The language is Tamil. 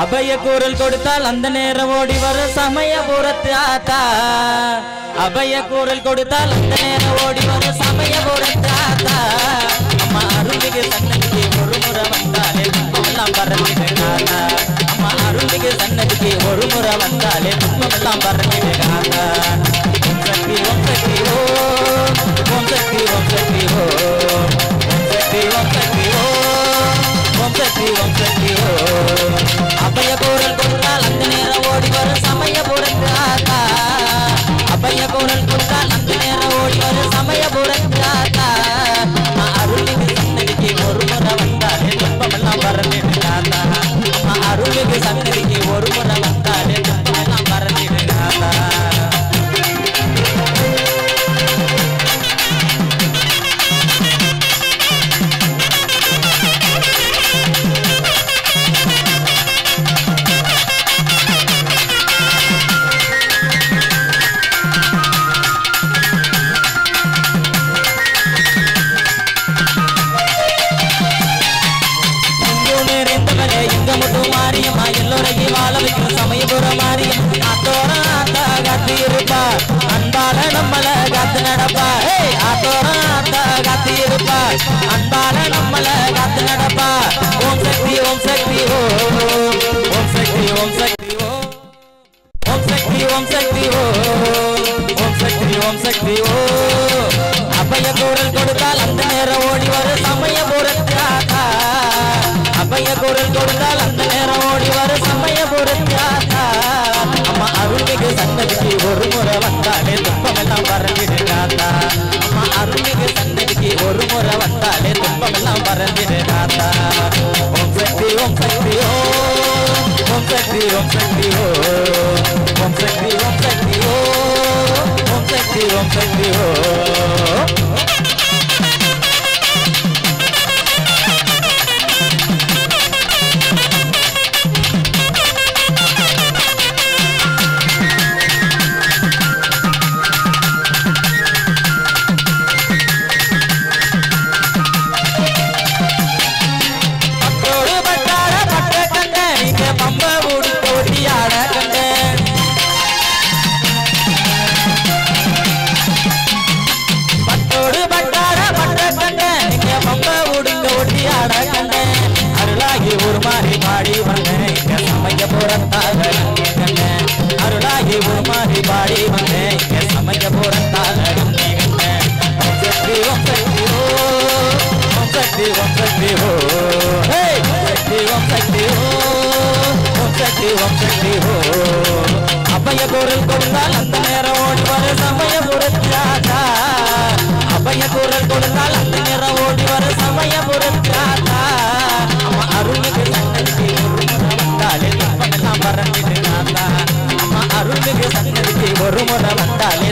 அபய கூறல் கொடுத்தால் அந்த நேரம் ஓடி வரும் சமயபுரத்து ஆத்தா. அபய கூறல் கொடுத்தால் அந்த நேரம் ஓடி வரும் சமயபுரத்து ஆத்தா. அம்மா அருள்மிகு சன்னதிக்கு ஒரு முறை வந்தாலே துன்பமெல்லாம் பறந்துடு அம்மா அருள்மிகு சன்னதிக்கு ஒரு முறை வந்தாலே துன்பமெல்லாம் பறந்துடு மாரியம்மா, எல்லோரையும் வாழ வைக்கிற சமயபுரம் மாரியம். ஆத்தோர ஆத்தா காத்து இருப்பா, அன்பால நம்மள காத்து நடப்பா. ஏய், ஆத்தோர ஆத்தா காத்து இருப்பா, அன்பால நம்மள காத்து நடப்பா. ஓம் சக்தி ஓம் சக்தி ஓம் சக்தி ஓம் சக்தி ஓம் சக்தி ஓம் சக்தி ஓம் ஓம் சக்தி ஓம் சக்தி ஓம் அபய குரல் கொடுத்தால் அந்த நேரம் ஓடி வர சமயபுரத்து ஆத்தா அம்மா அருள்மிகு சன்னதிக்கு ஒரு முறை வந்தாலே துன்பமெல்லாம் பறந்துடு காத்தா அம்மா அருள்மிகு சன்னதிக்கு ஒரு முறை வந்தாலே துன்பமெல்லாம் பறந்துடு காத்தா ஓம் சக்தி ஓம் சக்தி ஓம் ஓம் சக்தி ஓம் சக்தி ஓம் சக்தி ஓம் சக்தி ஓம் சக்தி ஓம் சக்தி ஓ. பாடி வந்தேன். சமைக்க போறத்தாக கண்ட ஓம் சக்தி ஓம் சக்தி ஓம் சக்தி ஓம் சக்தி ஓ. சக்தி ஓம் சக்தி ஓ. சக்தி சக்தி ஓ. அபய குரல் கொடுத்தால் அந்த நேரம் ஓடி வர சமய புரட்சாதா அபய குரல் கொடுத்தால் அந்த நேரம் ஓடி வர சமய புரட்சாதா వెసన్నడికి ఒరుమున వండాలి